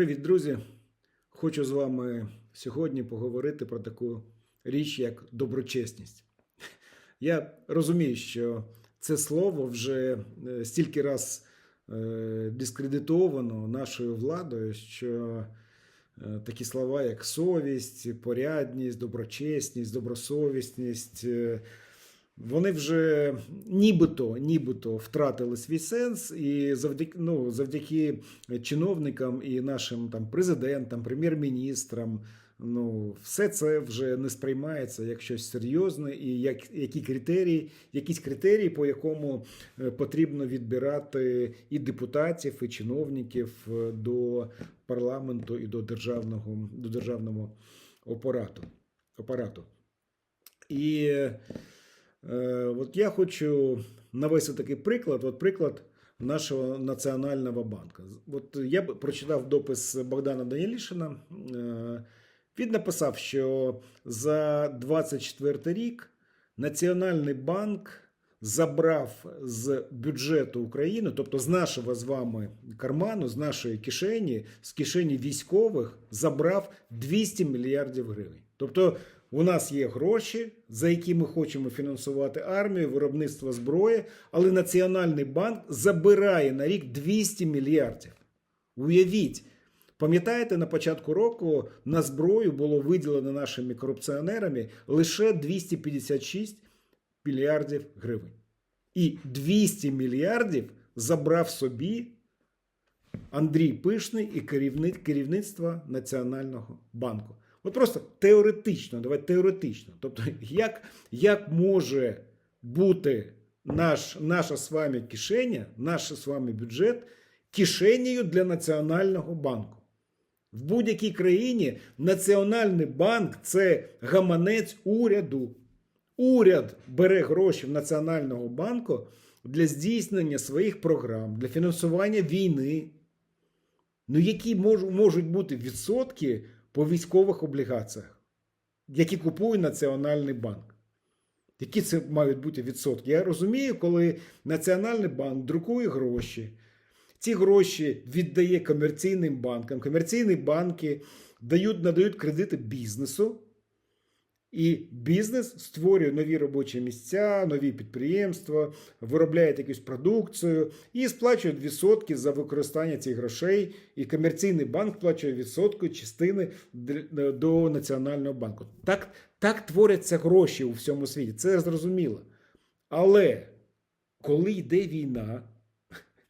Привіт, друзі! Хочу з вами сьогодні поговорити про таку річ, як доброчесність. Я розумію, що це слово вже е, стільки раз е, дискредитовано нашою владою, що е, такі слова, як совість, порядність, доброчесність, добросовісність. Вони вже нібито, нібито втратили свій сенс, і завдяки, ну, завдяки чиновникам і нашим там президентам, прем'єр-міністрам. Ну, все це вже не сприймається як щось серйозне, і як які критерії, якісь критерії, по якому е, потрібно відбирати і депутатів, і чиновників е, до парламенту і до державного до державного апарату. апарату. І от я хочу навести такий приклад. От приклад нашого національного банку. От я прочитав допис Богдана Данілішина. Е, Він написав, що за 24 рік Національний банк забрав з бюджету України, тобто з нашого з вами карману, з нашої кишені, з кишені військових, забрав 200 мільярдів гривень. Тобто у нас є гроші, за які ми хочемо фінансувати армію, виробництво зброї, але Національний банк забирає на рік 200 мільярдів. Уявіть, пам'ятаєте, на початку року на зброю було виділено нашими корупціонерами лише 256 мільярдів гривень. І 200 мільярдів забрав собі Андрій Пишний і керівництво Національного банку. От просто теоретично, давайте теоретично. Тобто, як, як може бути наш, наша з вами кишеня, наш з вами бюджет кишенею для Національного банку? В будь-якій країні Національний банк це гаманець уряду. Уряд бере гроші в Національного банку для здійснення своїх програм, для фінансування війни. Ну, які мож, можуть бути відсотки по військових облігаціях, які купує Національний банк? Які це мають бути відсотки? Я розумію, коли Національний банк друкує гроші, ці гроші віддає комерційним банкам. Комерційні банки дають, надають кредити бізнесу. І бізнес створює нові робочі місця, нові підприємства, виробляє якусь продукцію і сплачує відсотки за використання цих грошей. І комерційний банк сплачує відсотки частини до Національного банку. Так, так творяться гроші у всьому світі. Це зрозуміло. Але коли йде війна,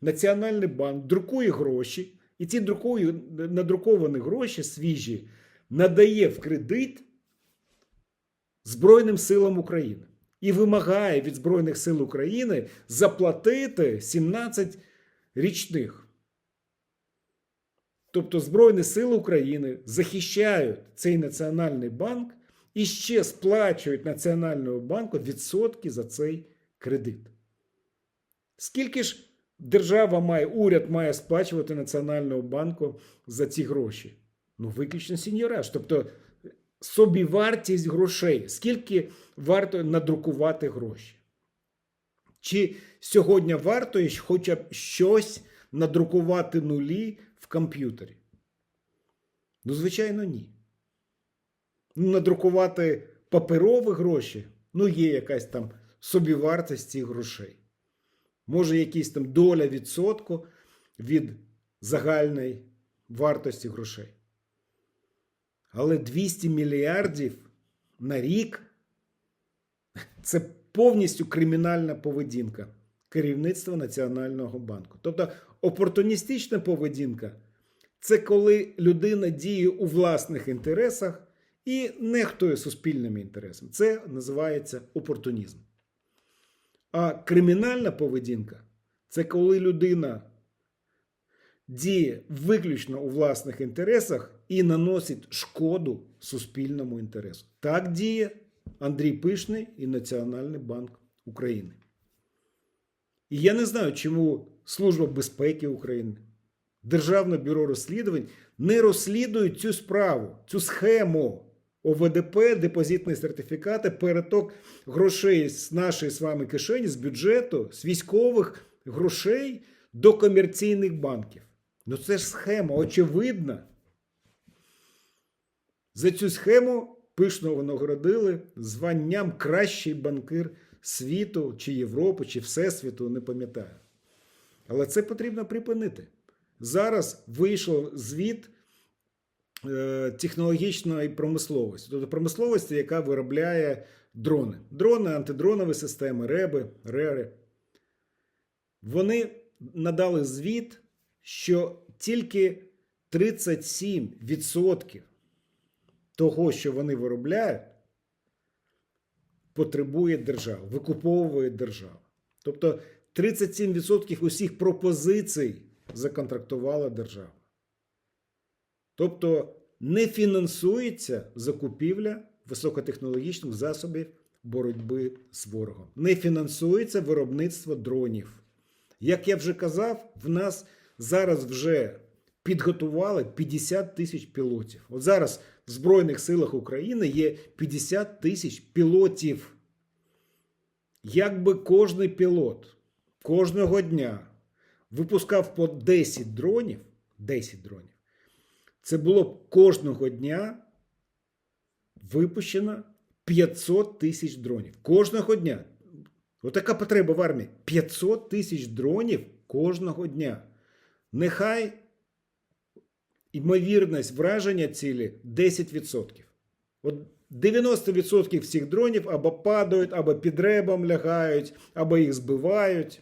Національний банк друкує гроші, і ці друкує, надруковані гроші свіжі надає в кредит. Збройним силам України і вимагає від Збройних сил України заплатити 17 річних. Тобто Збройні Сили України захищають цей Національний банк і ще сплачують Національному банку відсотки за цей кредит. Скільки ж держава має, уряд має сплачувати Національному банку за ці гроші? Ну, виключно сіньораж. Тобто собівартість грошей, скільки варто надрукувати гроші? Чи сьогодні варто хоча б щось надрукувати нулі в комп'ютері? Ну, звичайно, ні. Ну, надрукувати паперові гроші, ну, є якась там собівартість цих грошей. Може, якась там доля відсотку від загальної вартості грошей. Але 200 мільярдів на рік це повністю кримінальна поведінка керівництва Національного банку. Тобто опортуністична поведінка це коли людина діє у власних інтересах і нехтує суспільними інтересами. Це називається опортунізм. А кримінальна поведінка це коли людина діє виключно у власних інтересах і наносить шкоду суспільному інтересу. Так діє Андрій Пишний і Національний банк України. І я не знаю, чому Служба безпеки України, Державне бюро розслідувань не розслідують цю справу, цю схему ОВДП, депозитні сертифікати, переток грошей з нашої з вами кишені, з бюджету, з військових грошей до комерційних банків. Ну це ж схема, очевидна. За цю схему пишного нагородили званням кращий банкир світу, чи Європи, чи Всесвіту, не пам'ятаю. Але це потрібно припинити. Зараз вийшов звіт е, технологічної промисловості, тобто промисловості, яка виробляє дрони. Дрони, антидронові системи, реби, рери. Вони надали звіт, що тільки 37% того, що вони виробляють, потребує держава, викуповує держава. Тобто 37% усіх пропозицій законтрактувала держава. Тобто не фінансується закупівля високотехнологічних засобів боротьби з ворогом. Не фінансується виробництво дронів. Як я вже казав, в нас зараз вже підготували 50 тисяч пілотів. От зараз в Збройних силах України є 50 тисяч пілотів. Якби кожний пілот кожного дня випускав по 10 дронів, 10 дронів, це було б кожного дня випущено 500 тисяч дронів. Кожного дня. Отака потреба в армії. 500 тисяч дронів кожного дня. Нехай ймовірність враження цілі 10%. От 90% всіх дронів або падають, або під ребом лягають, або їх збивають.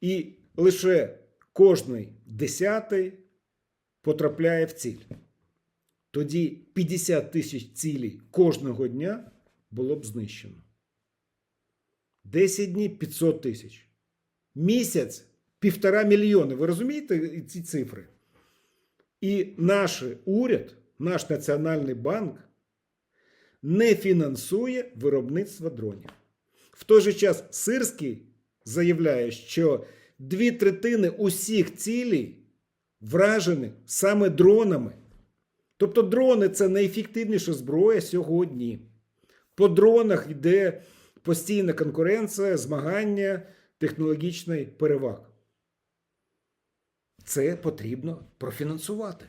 І лише кожний десятий потрапляє в ціль. Тоді 50 тисяч цілей кожного дня було б знищено. 10 днів 500 тисяч. Місяць півтора мільйони. Ви розумієте ці цифри? І наш уряд, наш Національний банк не фінансує виробництво дронів. В той же час Сирський заявляє, що дві третини усіх цілей вражені саме дронами. Тобто дрони це найефективніша зброя сьогодні. По дронах йде постійна конкуренція, змагання технологічної переваг. Це потрібно профінансувати.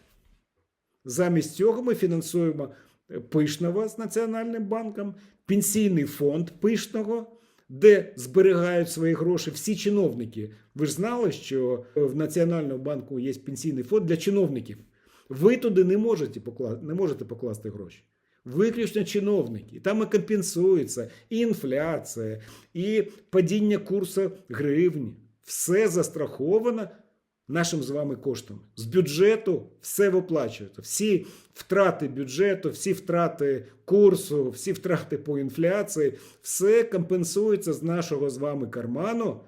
Замість цього ми фінансуємо Пишного з Національним банком, пенсійний фонд Пишного, де зберігають свої гроші всі чиновники. Ви ж знали, що в Національному банку є пенсійний фонд для чиновників. Ви туди не можете покласти, не можете покласти гроші. Виключно чиновники. Там і компенсується і інфляція, і падіння курсу гривні. Все застраховано нашим з вами коштами. З бюджету все виплачується. Всі втрати бюджету, всі втрати курсу, всі втрати по інфляції, все компенсується з нашого з вами карману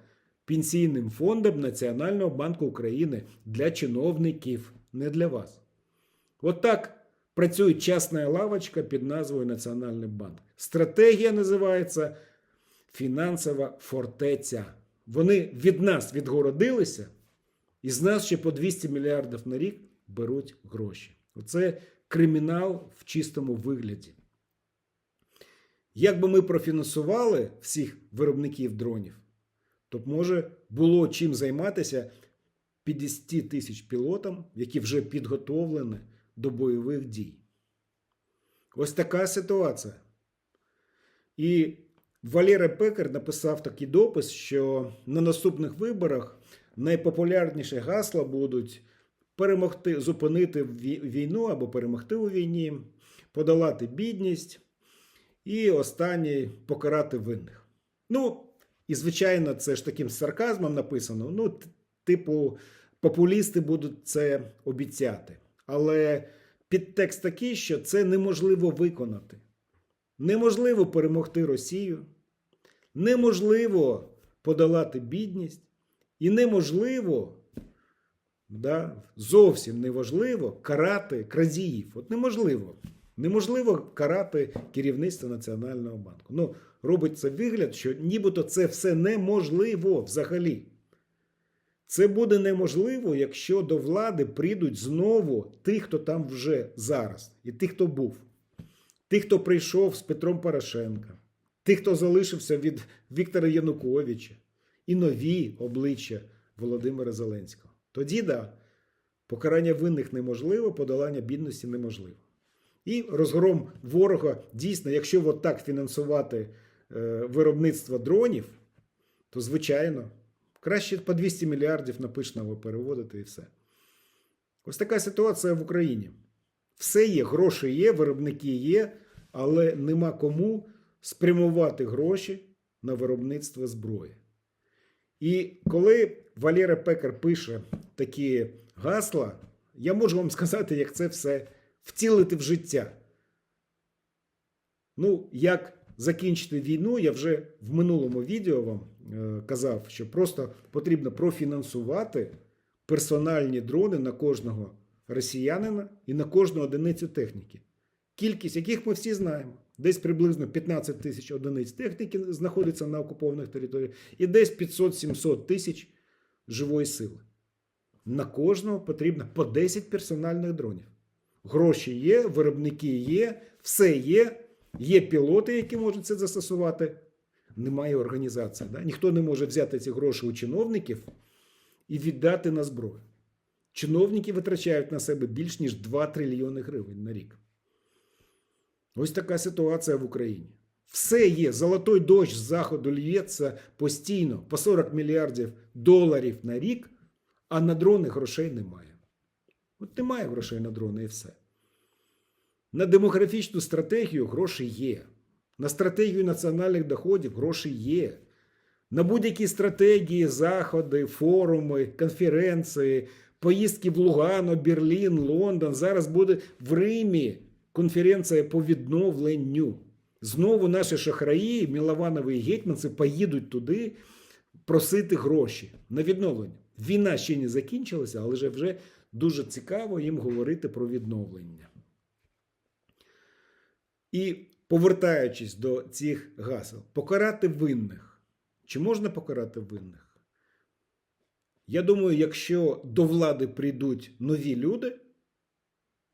пенсійним фондом Національного банку України для чиновників, не для вас. От так працює частна лавочка під назвою Національний банк. Стратегія називається фінансова фортеця. Вони від нас відгородилися, і з нас ще по 200 мільярдів на рік беруть гроші. Оце кримінал в чистому вигляді. Якби ми профінансували всіх виробників дронів, то б, може, було чим займатися 50 тисяч пілотам, які вже підготовлені до бойових дій. Ось така ситуація. І Валера Пекар написав такий допис, що на наступних виборах найпопулярніші гасла будуть перемогти, зупинити війну або перемогти у війні, подолати бідність і останній покарати винних. Ну, і, звичайно, це ж таким сарказмом написано. Ну, типу, популісти будуть це обіцяти. Але підтекст такий, що це неможливо виконати. Неможливо перемогти Росію, неможливо подолати бідність, і неможливо, да, зовсім неважливо карати крадіїв. От неможливо. Неможливо карати керівництво Національного банку. Ну, робиться вигляд, що нібито це все неможливо взагалі. Це буде неможливо, якщо до влади прийдуть знову ті, хто там вже зараз, і ті, хто був, ті, хто прийшов з Петром Порошенка, ті, хто залишився від Віктора Януковича, і нові обличчя Володимира Зеленського. Тоді да, Покарання винних неможливо, подолання бідності неможливо. І розгром ворога дійсно, якщо от так фінансувати е, виробництво дронів, то звичайно, краще по 200 мільярдів на пишного переводити і все. Ось така ситуація в Україні. Все є, гроші є, виробники є, але нема кому спрямувати гроші на виробництво зброї. І коли Валера Пекар пише такі гасла, я можу вам сказати, як це все втілити в життя. Ну, як закінчити війну, я вже в минулому відео вам е, казав, що просто потрібно профінансувати персональні дрони на кожного росіянина і на кожну одиницю техніки. Кількість яких ми всі знаємо. Десь приблизно 15 тисяч одиниць техніки знаходиться на окупованих територіях, і десь 500-700 тисяч живої сили. На кожного потрібно по 10 персональних дронів. Гроші є, виробники є, все є. Є пілоти, які можуть це застосувати. Немає організації. Да? Ніхто не може взяти ці гроші у чиновників і віддати на зброю. Чиновники витрачають на себе більш ніж 2 трильйони гривень на рік. Ось така ситуація в Україні. Все є. Золотой дощ з заходу лється постійно по 40 мільярдів доларів на рік, а на дрони грошей немає. От немає грошей на дрони і все. На демографічну стратегію гроші є. На стратегію національних доходів гроші є. На будь-які стратегії, заходи, форуми, конференції, поїздки в Лугано, Берлін, Лондон. Зараз буде в Римі конференція по відновленню. Знову наші шахраї, Мілованові і гетьманці поїдуть туди просити гроші на відновлення. Війна ще не закінчилася, але вже дуже цікаво їм говорити про відновлення. І повертаючись до цих гасел, покарати винних. Чи можна покарати винних? Я думаю, якщо до влади прийдуть нові люди,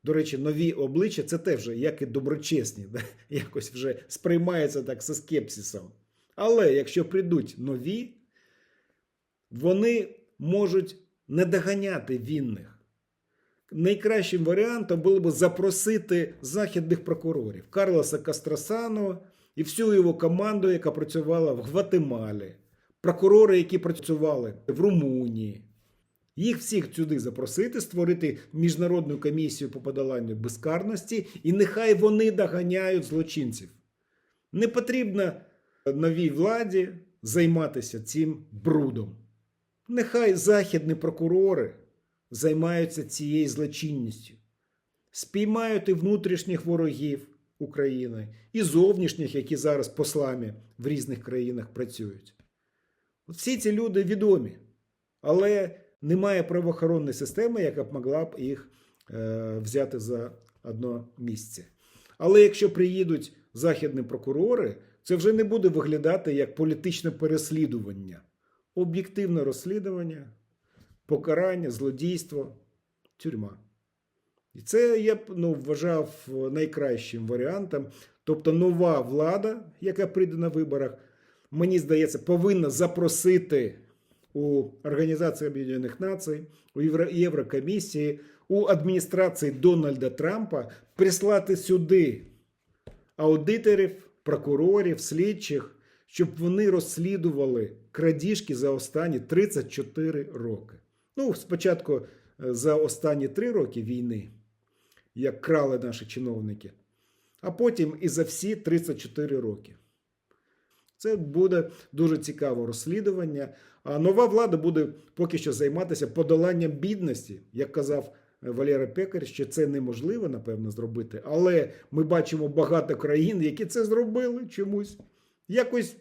до речі, нові обличчя це теж, як і доброчесні, да? якось вже сприймається так зі скепсисом. Але якщо прийдуть нові, вони можуть не доганяти винних. Найкращим варіантом було б запросити західних прокурорів Карлоса Кастрасану і всю його команду, яка працювала в Гватемалі, прокурори, які працювали в Румунії. Їх всіх сюди запросити, створити міжнародну комісію по подоланню безкарності, і нехай вони доганяють злочинців. Не потрібно новій владі займатися цим брудом. Нехай західні прокурори займаються цією злочинністю, спіймають і внутрішніх ворогів України, і зовнішніх, які зараз послами в різних країнах працюють. От всі ці люди відомі, але немає правоохоронної системи, яка б могла б їх е, взяти за одно місце. Але якщо приїдуть західні прокурори, це вже не буде виглядати як політичне переслідування, об'єктивне розслідування, покарання, злодійство, тюрма. І це я б ну, вважав найкращим варіантом. Тобто нова влада, яка прийде на виборах, мені здається, повинна запросити у Організації Об'єднаних Націй, у Євро- Єврокомісії, у адміністрації Дональда Трампа прислати сюди аудиторів, прокурорів, слідчих, щоб вони розслідували крадіжки за останні 34 роки. Ну, спочатку е, за останні 3 роки війни, як крали наші чиновники, а потім і за всі 34 роки. Це буде дуже цікаве розслідування. А нова влада буде поки що займатися подоланням бідності, як казав е, Валера Пекар, що це неможливо, напевно, зробити. Але ми бачимо багато країн, які це зробили чомусь. Якось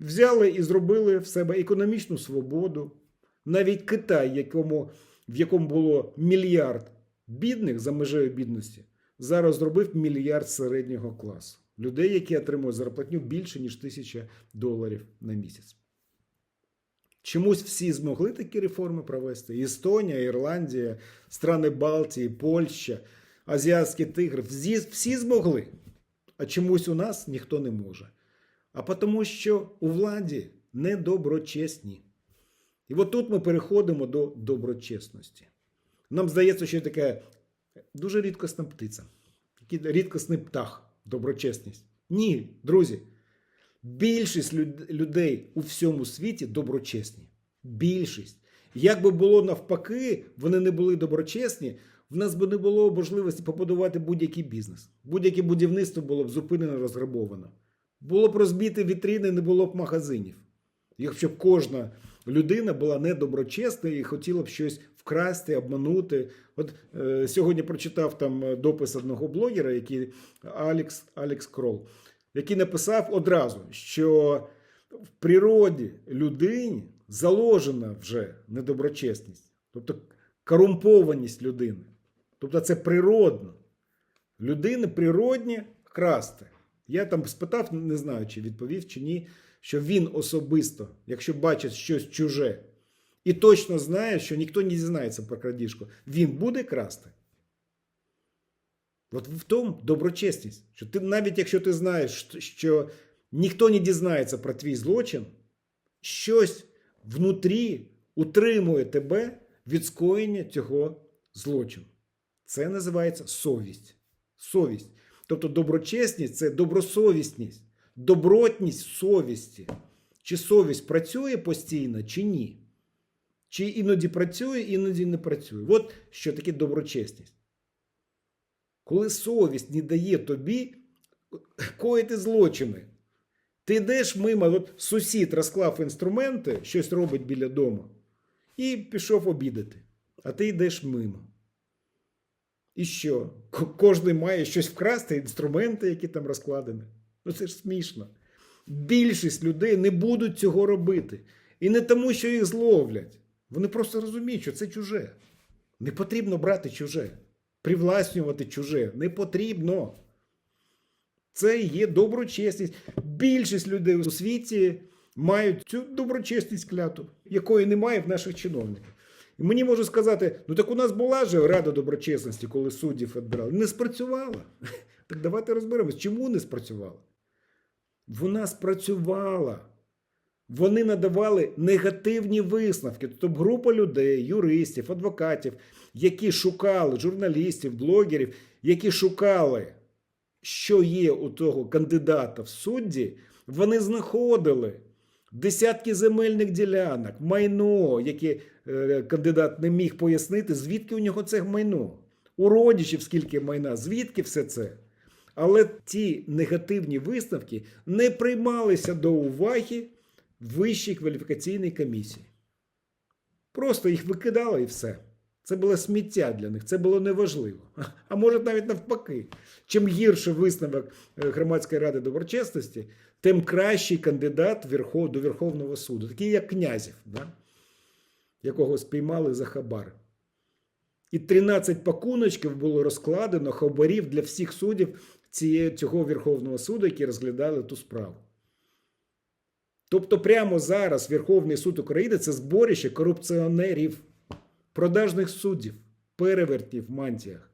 взяли і зробили в себе економічну свободу. Навіть Китай, якому, в якому було мільярд бідних за межею бідності, зараз зробив мільярд середнього класу. Людей, які отримують зарплатню більше, ніж тисяча доларів на місяць. Чомусь всі змогли такі реформи провести. Естонія, Ірландія, страни Балтії, Польща, Азіатський тигр. Всі, всі змогли. А чомусь у нас ніхто не може. А тому, що у владі недоброчесні. І от тут ми переходимо до доброчесності. Нам здається, що таке дуже рідкісна птиця, такий рідкісний птах, доброчесність. Ні, друзі. Більшість люд- людей у всьому світі доброчесні. Більшість. Як би було навпаки, вони не були доброчесні, в нас би не було можливості побудувати будь-який бізнес. Будь-яке будівництво було б зупинено, розграбовано. Було б розбіти вітрини, не було б магазинів. Якщо б кожна людина була недоброчесна і хотіла б щось вкрасти, обманути. От е, сьогодні прочитав там е, допис одного блогера, який Алекс, Алекс Крол, який написав одразу, що в природі людині заложена вже недоброчесність, тобто корумпованість людини. Тобто це природно. Людини природні красти. Я там спитав, не знаю, чи відповів, чи ні, що він особисто, якщо бачить щось чуже, і точно знає, що ніхто не дізнається про крадіжку, він буде красти. От в тому доброчесність. Що ти, навіть якщо ти знаєш, що- ніхто не дізнається про твій злочин, щось внутрі утримує тебе від скоєння цього злочину. Це називається совість. Совість. Тобто доброчесність це добросовісність, добротність совісті. Чи совість працює постійно, чи ні? Чи іноді працює, іноді не працює. От що таке доброчесність. Коли совість не дає тобі коїти злочини, ти йдеш мимо, от сусід розклав інструменти, щось робить біля дому, і пішов обідати. А ти йдеш мимо. І що? Кожен має щось вкрасти, інструменти, які там розкладені. Ну це ж смішно. Більшість людей не будуть цього робити. І не тому, що їх зловлять. Вони просто розуміють, що це чуже. Не потрібно брати чуже, привласнювати чуже. Не потрібно. Це є доброчесність. Більшість людей у світі мають цю доброчесність кляту, якої немає в наших чиновників. І мені можуть сказати: ну так у нас була же рада доброчесності, коли суддів відбирали. Не спрацювала. Так давайте розберемось, чому не спрацювала? Вона спрацювала. Вони надавали негативні висновки. Тобто група людей, юристів, адвокатів, які шукали журналістів, блогерів, які шукали, що є у того кандидата в судді, вони знаходили десятки земельних ділянок, майно, яке е, кандидат не міг пояснити, звідки у нього це майно. У родичів скільки майна, звідки все це. Але ті негативні висновки не приймалися до уваги Вищій кваліфікаційній комісії. Просто їх викидали і все. Це було сміття для них, це було неважливо. А може навіть навпаки. Чим гірше висновок е, Громадської ради доброчесності, тим кращий кандидат до Верховного суду, такий як князів, да? якого спіймали за хабар. І 13 пакуночків було розкладено хабарів для всіх суддів цього Верховного суду, які розглядали ту справу. Тобто, прямо зараз Верховний суд України це зборище корупціонерів, продажних суддів, перевертів в мантіях.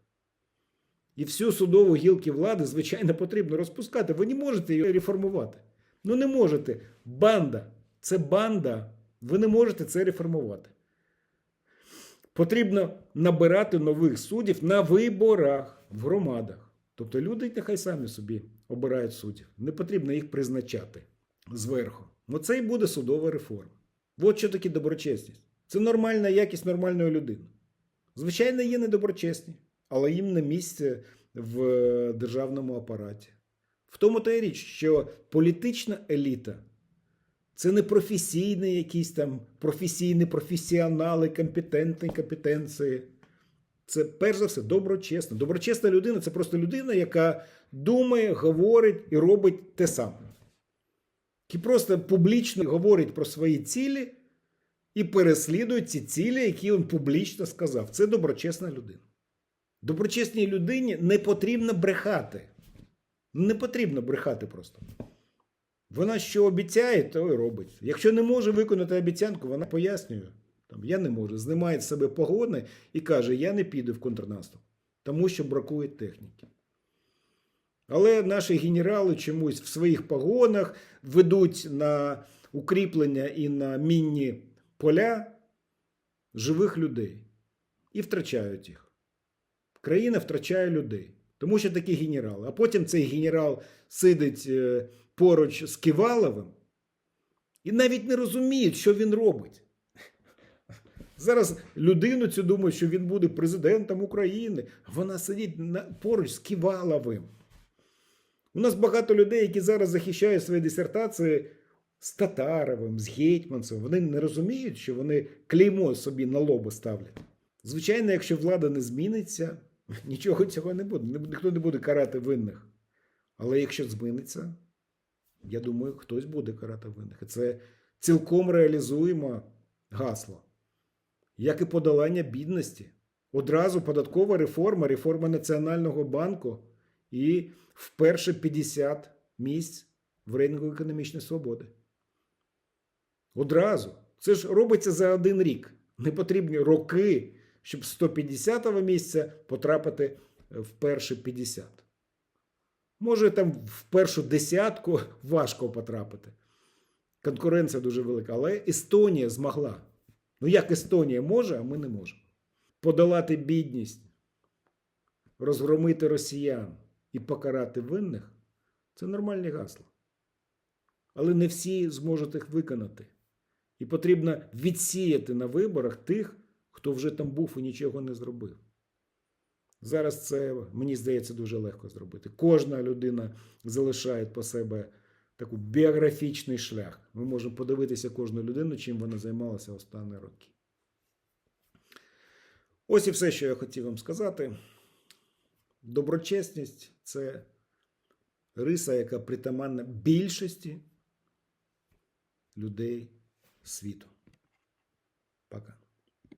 І всю судову гілки влади, звичайно, потрібно розпускати. Ви не можете її реформувати. Ну не можете. Банда. Це банда. Ви не можете це реформувати. Потрібно набирати нових суддів на виборах в громадах. Тобто люди нехай самі собі обирають суддів. Не потрібно їх призначати зверху. Ну це і буде судова реформа. От що таке доброчесність. Це нормальна якість нормальної людини. Звичайно, є недоброчесні, але їм не місце в державному апараті. В тому та й річ, що політична еліта це не професійні якісь там професійні професіонали, компетентні компетенції. Це перш за все доброчесна. Доброчесна людина це просто людина, яка думає, говорить і робить те саме. Який просто публічно говорить про свої цілі і переслідує ці цілі, які він публічно сказав. Це доброчесна людина. Доброчесній людині не потрібно брехати. Не потрібно брехати просто. Вона що обіцяє, то і робить. Якщо не може виконати обіцянку, вона пояснює. Там, я не можу, знімає з себе погони і каже, я не піду в контрнаступ, тому що бракує техніки. Але наші генерали чомусь в своїх погонах ведуть на укріплення і на мінні поля живих людей. і втрачають їх. Країна втрачає людей. Тому що такі генерали. А потім цей генерал сидить е, поруч з Ківаловим і навіть не розуміють, що він робить. Зараз людину цю думає, що він буде президентом України. Вона сидить поруч з Ківаловим. У нас багато людей, які зараз захищають свої дисертації з Татаровим, з Гетьманцем. Вони не розуміють, що вони клеймо собі на лобу ставлять. Звичайно, якщо влада не зміниться, нічого цього не буде. Ніхто не буде карати винних. Але якщо зміниться, я думаю, хтось буде карати винних. І це цілком реалізуємо гасло. Як і подолання бідності. Одразу податкова реформа, реформа Національного банку і вперше 50 місць в рейтингу економічної свободи. Одразу. Це ж робиться за один рік. Не потрібні роки, щоб з 150-го місця потрапити в перші 50. Може, там в першу десятку важко потрапити. Конкуренція дуже велика. Але Естонія змогла. Ну як Естонія може, а ми не можемо. Подолати бідність, розгромити росіян і покарати винних це нормальні гасла. Але не всі зможуть їх виконати. І потрібно відсіяти на виборах тих, хто вже там був і нічого не зробив. Зараз це, мені здається, дуже легко зробити. Кожна людина залишає по себе такий біографічний шлях. Ми можемо подивитися кожну людину, чим вона займалася останні роки. Ось і все, що я хотів вам сказати. Доброчесність це риса, яка притаманна більшості людей світу. Пока.